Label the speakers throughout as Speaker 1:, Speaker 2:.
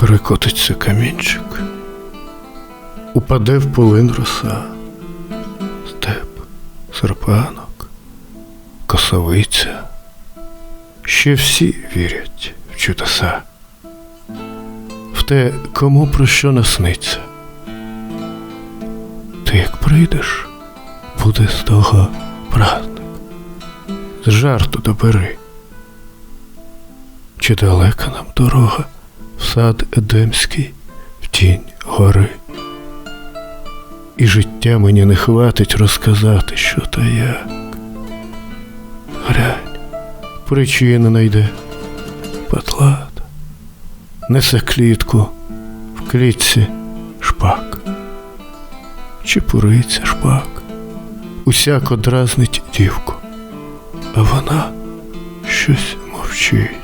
Speaker 1: Перекотиться камінчик, упаде в полин роса, степ, серпанок, косовиця. Ще всі вірять в чудеса, в те, кому про що насниться. Ти як прийдеш, буде з того праздник. З жарту добери. Чи далека нам дорога в сад Едемський, в тінь гори? І життя мені не хватить розказати, що та як. Глянь, причина найде, патлата, несе клітку, в клітці шпак. Чепуриться шпак, усяко дразнить дівку, а вона щось мовчить.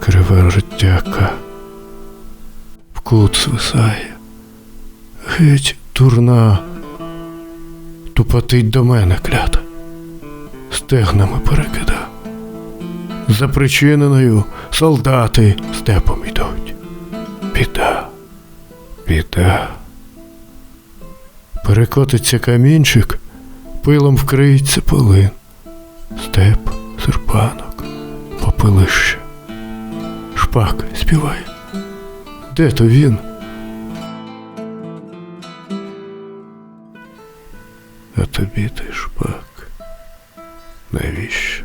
Speaker 1: Криве життяка кут свисає, геть дурна, тупотить до мене клята, стегнами перекида. За причиненою солдати степом ідуть. Біда, біда. Перекотиться камінчик, пилом вкриється полин, степ, серпанок, попелище. Шпак співай. Де то він? А тобі той шпак. Навіщо?